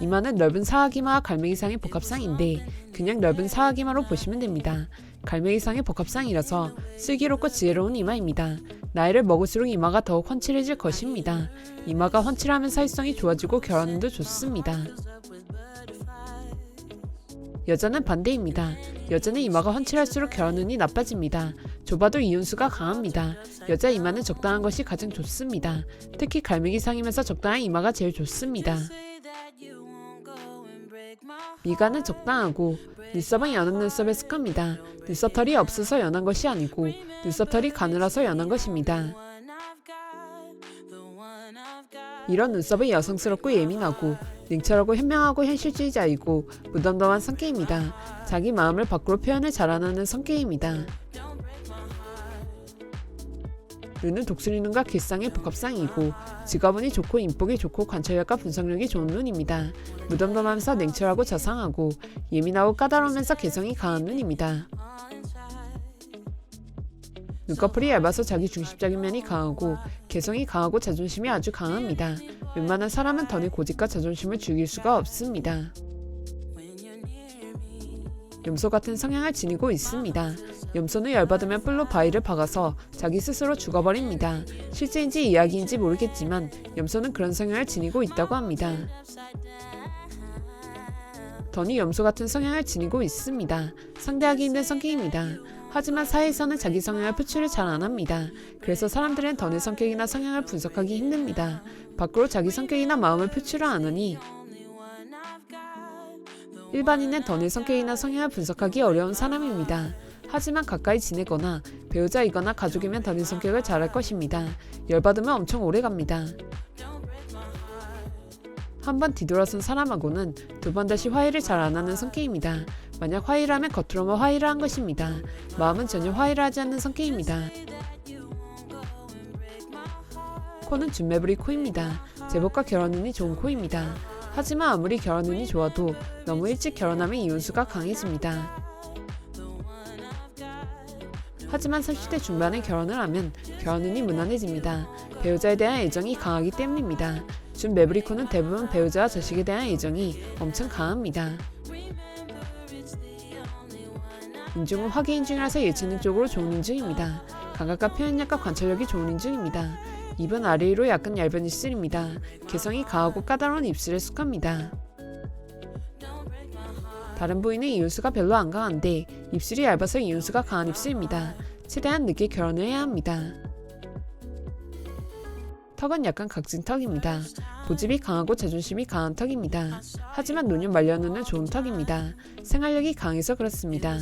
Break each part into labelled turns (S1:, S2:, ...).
S1: 이마는 넓은 사하기마와 갈매기상의 복합상인데 그냥 넓은 사하기마로 보시면 됩니다. 갈매기상의 복합상이라서 슬기롭고 지혜로운 이마입니다. 나이를 먹을수록 이마가 더욱 훤칠해질 것입니다. 이마가 훤칠하면 사회성이 좋아지고 결혼도 좋습니다. 여자는 반대입니다. 여자는 이마가 훤칠할수록 결혼운이 나빠집니다. 좁아도 이윤수가 강합니다. 여자 이마는 적당한 것이 가장 좋습니다. 특히 갈매기상이면서 적당한 이마가 제일 좋습니다. 미간은 적당하고 눈썹은 연한 눈썹에 속합니다. 눈썹털이 없어서 연한 것이 아니고 눈썹털이 가늘어서 연한 것입니다. 이런 눈썹은 여성스럽고 예민하고 냉철하고 현명하고 현실주의자이고 무덤덤한 성격입니다. 자기 마음을 밖으로 표현을 잘하는 성격입니다. 눈은 독수리 눈과 길상의 복합상이고 직업운이 좋고 인복이 좋고 관찰력과 분석력이 좋은 눈입니다. 무덤덤하면서 냉철하고 자상하고 예민하고 까다로우면서 개성이 강한 눈입니다. 눈꺼풀이 얇아서 자기 중심적인 면이 강하고 개성이 강하고 자존심이 아주 강합니다. 웬만한 사람은 던의 고집과 자존심을 죽일 수가 없습니다. 염소 같은 성향을 지니고 있습니다. 염소는 열받으면 뿔로 바위를 박아서 자기 스스로 죽어버립니다. 실제인지 이야기인지 모르겠지만 염소는 그런 성향을 지니고 있다고 합니다. 던이 염소 같은 성향을 지니고 있습니다. 상대하기 힘든 성격입니다. 하지만 사회에서는 자기 성향을 표출을 잘 안 합니다. 그래서 사람들은 던의 성격이나 성향을 분석하기 힘듭니다. 밖으로 자기 성격이나 마음을 표출을 안 하니 일반인은 던의 성격이나 성향을 분석하기 어려운 사람입니다. 하지만 가까이 지내거나 배우자이거나 가족이면 던의 성격을 잘알 것입니다. 열받으면 엄청 오래 갑니다. 한번 뒤돌아선 사람하고는 두 번 다시 화해를 잘 안 하는 성격입니다. 만약 화해를 하면 겉으로만 화해를 한 것입니다. 마음은 전혀 화해를 하지 않는 성격입니다. 코는 준매부리 코입니다. 제복과 결혼 운이 좋은 코입니다. 하지만 아무리 결혼운이 좋아도 너무 일찍 결혼하면 이혼수가 강해집니다. 하지만 30대 중반에 결혼을 하면 결혼운이 무난해집니다. 배우자에 대한 애정이 강하기 때문입니다. 준 매브리코는 대부분 배우자와 자식에 대한 애정이 엄청 강합니다. 인중은 화기 인중이라서 예체능 쪽으로 좋은 인중입니다. 감각과 표현력과 관찰력이 좋은 인중입니다. 입은 아래 위로 약간 얇은 입술입니다. 개성이 강하고 까다로운 입술에 속합니다. 다른 부위는 이윤수가 별로 안 강한데 입술이 얇아서 이윤수가 강한 입술입니다. 최대한 늦게 결혼을 해야 합니다. 턱은 약간 각진 턱입니다. 고집이 강하고 자존심이 강한 턱입니다. 하지만 노년 말년은 좋은 턱입니다. 생활력이 강해서 그렇습니다.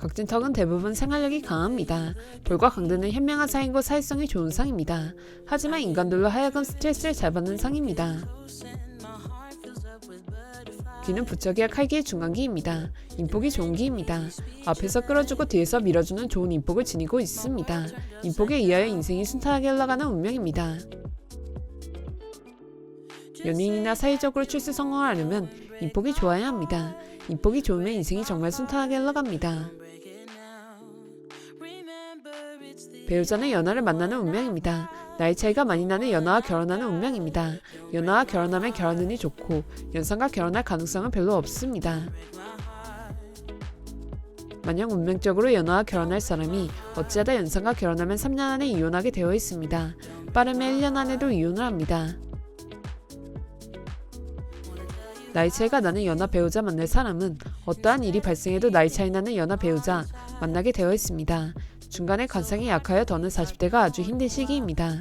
S1: 각진 턱은 대부분 생활력이 강합니다. 볼과 강도는 현명한 상이고 사회성이 좋은 상입니다. 하지만 인간들로 하여금 스트레스를 잘 받는 상입니다. 귀는 부쩍이야 칼기의 중간기입니다. 인복이 좋은 기입니다. 앞에서 끌어주고 뒤에서 밀어주는 좋은 인복을 지니고 있습니다. 인복에 의하여 인생이 순탄하게 흘러가는 운명입니다. 연인이나 사회적으로 출세 성공을 하려면 인복이 좋아야 합니다. 인복이 좋으면 인생이 정말 순탄하게 흘러갑니다. 배우자는 연하를 만나는 운명입니다. 나이 차이가 많이 나는 연하와 결혼하는 운명입니다. 연하와 결혼하면 결혼운이 좋고 연상과 결혼할 가능성은 별로 없습니다. 만약 운명적으로 연하와 결혼할 사람이 어찌하다 연상과 결혼하면 3년 안에 이혼하게 되어 있습니다. 빠르면 1년 안에도 이혼을 합니다. 나이 차이가 나는 연하 배우자 만날 사람은 어떠한 일이 발생해도 나이 차이 나는 연하 배우자 만나게 되어 있습니다. 중간에 관상이 약하여 더는 40대가 아주 힘든 시기입니다.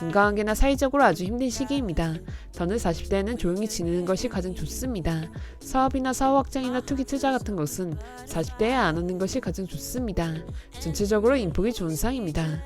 S1: 인간관계나 사회적으로 아주 힘든 시기입니다. 더는 40대에는 조용히 지내는 것이 가장 좋습니다. 사업이나 사업 확장이나 투기 투자 같은 것은 40대에 안 하는 것이 가장 좋습니다. 전체적으로 인복이 좋은 상입니다.